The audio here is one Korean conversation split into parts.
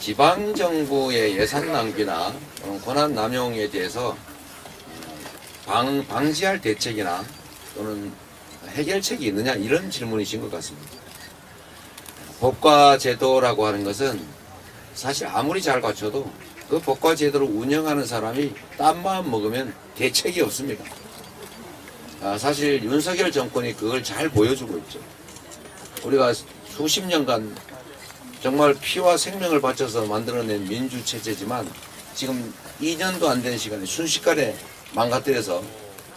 지방 정부의 예산 낭비나 권한 남용에 대해서 방, 방지할 대책이나 또는 해결책이 있느냐 이런 질문이신 것 같습니다. 법과 제도라고 하는 것은 사실 아무리 잘 갖춰도 그 법과 제도를 운영하는 사람이 딴 마음 먹으면 대책이 없습니다. 아, 사실 윤석열 정권이 그걸 잘 보여주고 있죠. 우리가 수십 년간 정말 피와 생명을 바쳐서 만들어낸 민주체제지만 지금 2년도 안 된 시간에 순식간에 망가뜨려서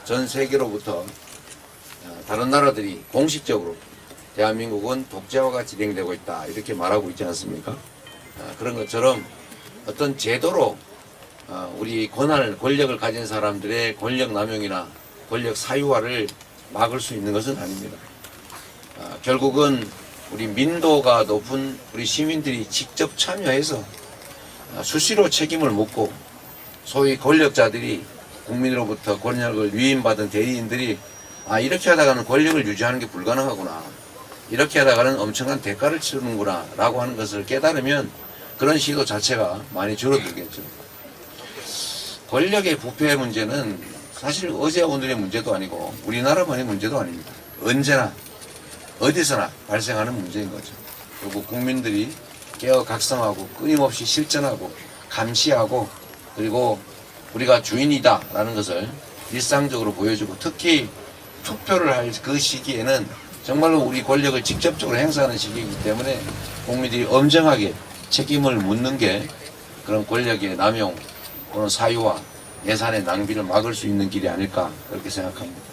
전 세계로부터 어, 다른 나라들이 공식적으로 대한민국은 독재화가 진행되고 있다 이렇게 말하고 있지 않습니까? 어, 그런 것처럼 어떤 제도로 어, 우리 권한을 권력을 가진 사람들의 권력 남용이나 권력 사유화를 막을 수 있는 것은 아닙니다. 어, 결국은 우리 민도가 높은 우리 시민들이 직접 참여해서 어, 수시로 책임을 묻고 소위 권력자들이 국민으로부터 권력을 위임받은 대리인들이 아 이렇게 하다가는 권력을 유지하는 게 불가능하구나. 이렇게 하다가는 엄청난 대가를 치르는구나 라고 하는 것을 깨달으면 그런 시도 자체가 많이 줄어들겠죠. 권력의 부패 문제는 사실 어제 오늘의 문제도 아니고 우리나라만의 문제도 아닙니다. 언제나 어디서나 발생하는 문제인 거죠 그리고 국민들이 깨어 각성하고 끊임없이 실천하고 감시하고 그리고 우리가 주인이다라는 것을 일상적으로 보여주고 특히 투표를 할 그 시기에는 정말로 우리 권력을 직접적으로 행사하는 시기이기 때문에 국민들이 엄정하게 책임을 묻는 게 그런 권력의 남용 또는 사유와 예산의 낭비를 막을 수 있는 길이 아닐까 그렇게 생각합니다.